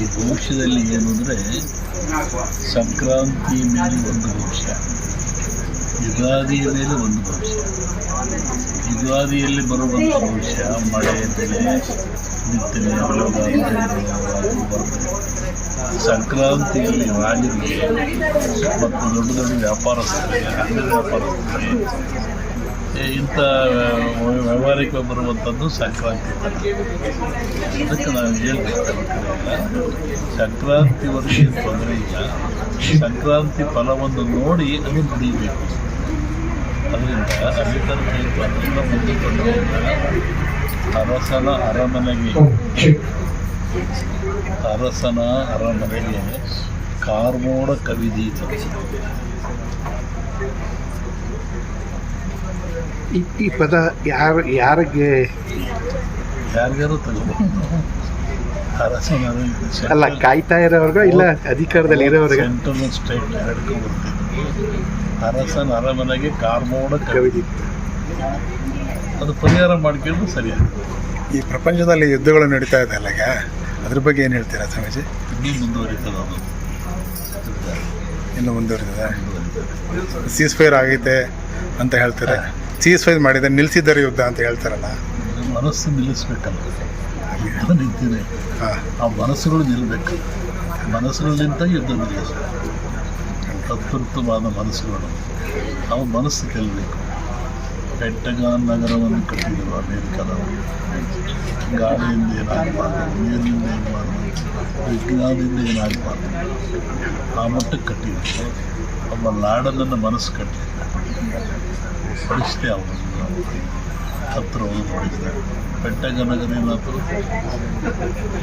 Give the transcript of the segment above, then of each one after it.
ಈ ಭವಿಷ್ಯದಲ್ಲಿ ಏನು ಅಂದರೆ ಸಂಕ್ರಾಂತಿ ಮೇಲೆ ಒಂದು ಭವಿಷ್ಯ ಯುಗಾದಿಯ ಮೇಲೆ ಒಂದು ಭವಿಷ್ಯ ಯುಗಾದಿಯಲ್ಲಿ ಬರುವಂಥ ಭವಿಷ್ಯ ಮಳೆ, ಬೆಳೆ, ಬಿತ್ತನೆ ಸಂಕ್ರಾಂತಿಯಲ್ಲಿ ರಾಜರಿಗೆ ಮತ್ತು ದೊಡ್ಡ ದೊಡ್ಡ ವ್ಯಾಪಾರಸ್ಥರಿಗೆ ಅಂಗಡಿ ವ್ಯಾಪಾರಸ್ಥರಿಗೆ ಇಂಥ ವ್ಯ- ವ್ಯವಹಾರಕ್ಕೆ ಬರುವಂಥದ್ದು ಸಂಕ್ರಾಂತಿ. ಅದಕ್ಕೆ ನಾವು ಹೇಳ್ಬೇಕು ಸಂಕ್ರಾಂತಿ ವರ್ಷ ತೊಂದರೆ ಇಲ್ಲ ಸಂಕ್ರಾಂತಿ ಫಲವನ್ನು ನೋಡಿ ಅದು ನುಡಿಬೇಕು ಅದರಿಂದ ಮುಂದೆ ಕೊಂಡೋಗ ಅರಸನ ಅರಮನೆಗೆ ಅರಸನ ಅರಮನೆಗೆ ಕಾರ್ಮೋಡ ಕವಿದೀತ ಈ ಈ ಪದ ಯಾರು ಯಾರಿಗೆ ಯಾರಿಗಾರು ತಗೋಬಹುದು ಅಲ್ಲ ಕಾಯ್ತಾ ಇರೋರ್ಗ ಇಲ್ಲ ಅಧಿಕಾರದಲ್ಲಿ ಇರೋರ್ಗ? ಸೆಂಟ್ರಲ್ ಸ್ಟೇಟ್ ಎರಡಕ್ಕೂ ಬರ್ತಿದ್ರು. ಅರಸನ ಅರಮನೆಗೆ ಕಾರ್ಮೋಡ ಕವಿದಿತ್ತು. ಅದು ಪರಿಹಾರ ಮಾಡ್ಕೊಂಡು ಸರಿಯಾಗಿ ಈ ಪ್ರಪಂಚದಲ್ಲಿ ಯುದ್ಧಗಳು ನಡೀತಾ ಇದೆ ಅಲ್ಲ ಈಗ? ಅದ್ರ ಬಗ್ಗೆ ಏನು ಹೇಳ್ತೀರಾ ಸ್ವಾಮೀಜಿ? ಇನ್ನೂ ಮುಂದುವರಿತದ ಅದು. ಇನ್ನು ಮುಂದುವರಿತದೆ. ಸೀಸ್ ಫೈರ್ ಆಗೈತೆ ಅಂತ ಹೇಳ್ತಾರೆ. ಸೀಸ್ ಫೈರ್ ಮಾಡಿದೆ ನಿಲ್ಸಿದ್ದಾರೆ ಯುದ್ಧ ಅಂತ ಹೇಳ್ತಾರಲ್ಲ. ಮನಸ್ಸು ನಿಲ್ಲಿಸ್ಬೇಕಲ್ಲ. ಯುದ್ಧ ನಿಂತಿದೆ. ಹಾಂ. ಆ ಮನಸ್ಸುಗಳು ನಿಲ್ಲಬೇಕು ಮನಸ್ಸುಗಳಿಂದ ಯುದ್ಧ ನಿಲ್ಲಿಸಬೇಕು ಅತ್ಯುತ್ತಮವಾದ ಮನಸ್ಸುಗಳು. ಅವು ಮನಸ್ಸು ಗೆಲ್ಲಬೇಕು ಪೆಂಟಗಾನ್ ನಗರವನ್ನು ಕಟ್ಟಿದರು ಅಮೇರಿಕಾದವರು ಗಾಳಿಯಿಂದ ಏನಾಗಬಾರ್ದು ನೀರಿನಿಂದ ಏನಾಗಬಾರ್ದು ವಿಜ್ಞಾನದಿಂದ ಏನಾಗಬಾರ್ದು ಆ ಮಟ್ಟಕ್ಕೆ ಕಟ್ಟಿದ್ರು. ಒಬ್ಬ ಲಾಡನನ್ನು ಮನಸ್ಸು ಕಟ್ಟಲಿಲ್ಲ ಪರಿಸ್ಥಿತಿ ಅವನು ಹತ್ರ ಹೋಗಿ ನೋಡಿದ್ದಾರೆ ಪೆಂಟಗ ನಗರ ಏನಾಯ್ತು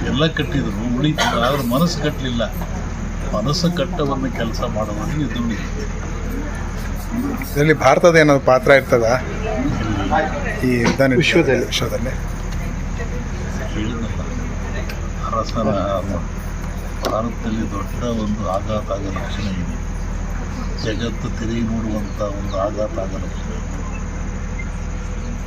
ಎಲ್ಲ ಕಟ್ಟಿದ್ರು ಉಳಿತು ಆದ್ರೆ ಮನಸ್ಸು ಕಟ್ಟಲಿಲ್ಲ. ಮನಸ್ಸು ಕಟ್ಟವನ್ನು ಕೆಲಸ ಮಾಡುವಲ್ಲಿ ಇದು. ಉಳಿತು ಇದರಲ್ಲಿ ಭಾರತದ ಏನಾದ್ರು ಪಾತ್ರ ಇರ್ತದ? ಈ ಯುದ್ಧ ವಿಶ್ವದಲ್ಲಿ. ವಿಶ್ವದಲ್ಲಿ. ಅರಸನ ಭಾರತದಲ್ಲಿ ದೊಡ್ಡ ಒಂದು ಆಘಾತ ಆಗೋ ಲಕ್ಷಣ ಇದೆ. ಜಗತ್ತು ತಿರುಗಿ ನೋಡುವಂಥ ಒಂದು ಆಘಾತ ಆಗ ಲಕ್ಷಣ ಇದೆ.